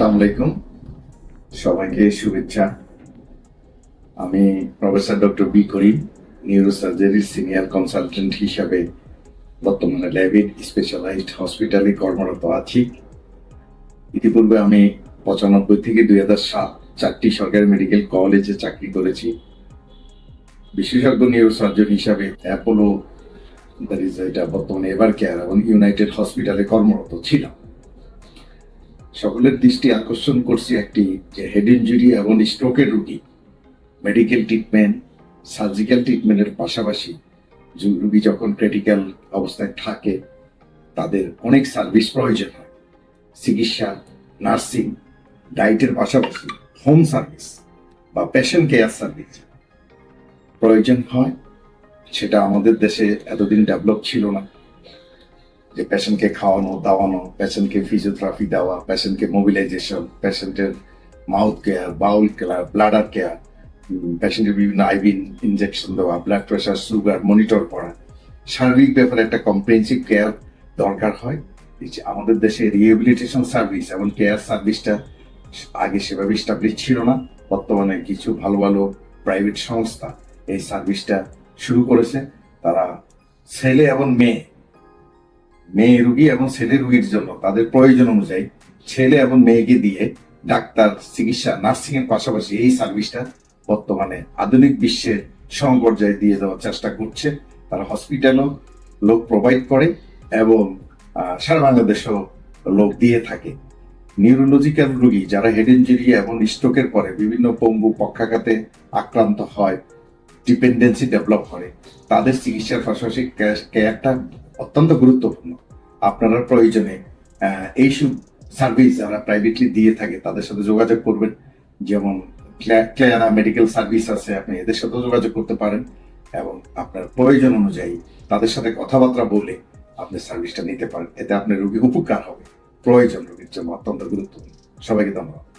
আসসালামু আলাইকুম। সবাইকে শুভেচ্ছা। আমি প্রফেসর ডক্টর বি করিম নিউরোসার্জারির সিনিয়র কনসালটেন্ট হিসাবে বর্তমানে ল্যাবিড স্পেশালাইজড হসপিটালে কর্মরত আছি। ইতিপূর্বে আমি পঁচানব্বই থেকে দুই হাজার সাত চারটি সরকারি মেডিকেল কলেজে চাকরি করেছি। বিশেষজ্ঞ নিউরোসার্জন হিসাবে অ্যাপোলো দ্যাট ইজ এটা বর্তমানে এভার কেয়ার এবং ইউনাইটেড হসপিটালে কর্মরত ছিলাম। সকলের দৃষ্টি আকর্ষণ করছি একটি, যে হেড ইঞ্জুরি এবং স্ট্রোকের রুগী। মেডিকেল ট্রিটমেন্ট সার্জিক্যাল ট্রিটমেন্টের পাশাপাশি রুগী যখন ক্রিটিক্যাল অবস্থায় থাকে, তাদের অনেক সার্ভিস প্রয়োজন হয়। চিকিৎসা নার্সিং ডায়েটের পাশাপাশি হোম সার্ভিস বা পেশেন্ট কেয়ার সার্ভিস প্রয়োজন হয়। সেটা আমাদের দেশে এতদিন ডেভেলপ ছিল না। যে পেশেন্টকে খাওয়ানো, দাওয়ানো পেশেন্টকে ফিজিওথেরাপি দেওয়া পেশেন্টকে মোবিলাইজেশন পেশেন্টের mouth care bowel care bladder care পেশেন্টের বিভিন্ন আইভিন ইনজেকশন দেওয়া ব্লাড প্রেশার সুগার মনিটর করা। শারীরিক ব্যাপারে একটা কম্প্রেহেন্সিভ কেয়ার দরকার হয়। আমাদের দেশে রিহেবিলিটেশন সার্ভিস এবং কেয়ার সার্ভিসটা আগে সেভাবে স্টাবলিশ ছিল না। বর্তমানে কিছু ভালো ভালো প্রাইভেট সংস্থা এই সার্ভিসটা শুরু করেছে। তারা ছেলে এবং মেয়ে মেয়ে রুগী এবং ছেলে রুগীর জন্য, তাদের প্রয়োজন অনুযায়ী ছেলে এবং মেয়েকে দিয়ে ডাক্তার, চিকিৎসা নার্সিং এর পাশাপাশি এই সার্ভিসটা বর্তমানে আধুনিক বিশ্বের সমপর্যায়ে দিয়ে দেওয়ার চেষ্টা করছে। তারা হসপিটালও লোক প্রোভাইড করে এবং সারা বাংলাদেশেও লোক দিয়ে থাকে। নিউরোলজিক্যাল রোগী যারা হেড ইঞ্জুরি এবং স্ট্রোকের পরে বিভিন্ন পঙ্গু পক্ষাঘাতে আক্রান্ত হয় ডিপেন্ডেন্সি ডেভেলপ করে, তাদের চিকিৎসার পাশাপাশি কেয়ারটা অত্যন্ত গুরুত্বপূর্ণ। আপনারা প্রয়োজনে এইসব সার্ভিস যারা প্রাইভেটলি দিয়ে থাকে, তাদের সাথে যোগাযোগ করবেন। যেমন ক্লেয়ারা মেডিকেল সার্ভিস আছে, আপনি এদের সাথেও যোগাযোগ করতে পারেন এবং আপনার প্রয়োজন অনুযায়ী তাদের সাথে কথাবার্তা বলে আপনি সার্ভিসটা নিতে পারেন। এতে আপনার রোগী উপকার হবে। প্রয়োজন রোগীর জন্য অত্যন্ত গুরুত্বপূর্ণ। সবাইকে ধন্যবাদ।